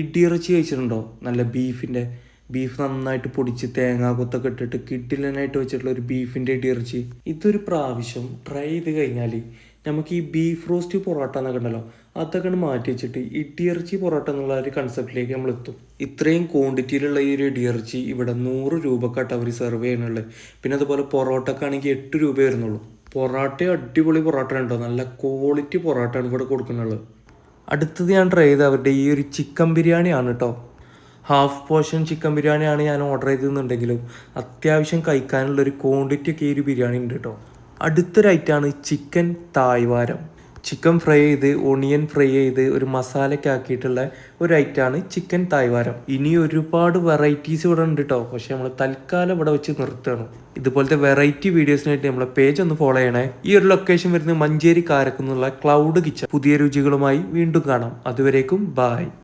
ഇടിയിറച്ചി കഴിച്ചിട്ടുണ്ടോ? നല്ല ബീഫിന്റെ ബീഫ് നന്നായിട്ട് പൊടിച്ച് തേങ്ങാ കൊത്തൊക്കെ ഇട്ടിട്ട് കിട്ടിലനായിട്ട് വെച്ചിട്ടുള്ള ഒരു ബീഫിന്റെ ഇടിയിറച്ചി ഇതൊരു പ്രാവശ്യം ട്രൈ ചെയ്ത് കഴിഞ്ഞാൽ നമുക്ക് ഈ ബീഫ് റോസ്റ്റ് പൊറോട്ട എന്നൊക്കെ ഉണ്ടല്ലോ അതൊക്കെ മാറ്റി വെച്ചിട്ട് ഇടിയിറച്ചി പൊറോട്ട എന്നുള്ള ഒരു കൺസെപ്റ്റിലേക്ക് നമ്മൾ എത്തും. ഇത്രയും ക്വാണ്ടിറ്റിയിലുള്ള ഈ ഒരു ഇടിയിറച്ചി ഇവിടെ നൂറ് രൂപക്കാട്ട് അവർ സെർവ് ചെയ്യുന്നുള്ളത് പിന്നെ അതുപോലെ പൊറോട്ടക്കാണെങ്കിൽ എട്ട് രൂപ വരുന്നുള്ളൂ. പൊറോട്ട അടിപൊളി പൊറോട്ട ഉണ്ടോ നല്ല ക്വാളിറ്റി പൊറോട്ടയാണ് ഇവിടെ കൊടുക്കുന്നുള്ളത്. അടുത്തത് ഞാൻ ട്രൈ ചെയ്ത അവരുടെ ഈ ഒരു ചിക്കൻ ബിരിയാണിയാണ് കേട്ടോ ഹാഫ് പോർഷൻ ചിക്കൻ ബിരിയാണിയാണ് ഞാൻ ഓർഡർ ചെയ്തതെന്നുണ്ടെങ്കിലും അത്യാവശ്യം കഴിക്കാനുള്ള ഒരു ക്വാണ്ടിറ്റി ഒക്കെ ഈ ഒരു ബിരിയാണി ഉണ്ട് കേട്ടോ അടുത്തൊരു ഐറ്റമാണ് ചിക്കൻ തായ്വാരം ചിക്കൻ ഫ്രൈ ചെയ്ത് ഒണിയൻ ഫ്രൈ ചെയ്ത് ഒരു മസാലയ്ക്ക് ആക്കിയിട്ടുള്ള ഒരു ഐറ്റമാണ് ചിക്കൻ തായ്വാരം. ഇനി ഒരുപാട് വെറൈറ്റീസ് ഇവിടെ ഉണ്ട് കേട്ടോ പക്ഷേ നമ്മൾ തൽക്കാലം ഇവിടെ വെച്ച് നിർത്തുകയാണ്. ഇതുപോലത്തെ വെറൈറ്റി വീഡിയോസിനായിട്ട് നമ്മളെ പേജ് ഒന്ന് ഫോളോ ചെയ്യണേ. ഈ ഒരു ലൊക്കേഷൻ വരുന്നത് മഞ്ചേരി കാരക്കുന്നുള്ള ക്ലൗഡ് കിച്ചൺ പുതിയ രുചികളുമായി വീണ്ടും കാണാം. അതുവരേക്കും ബായ്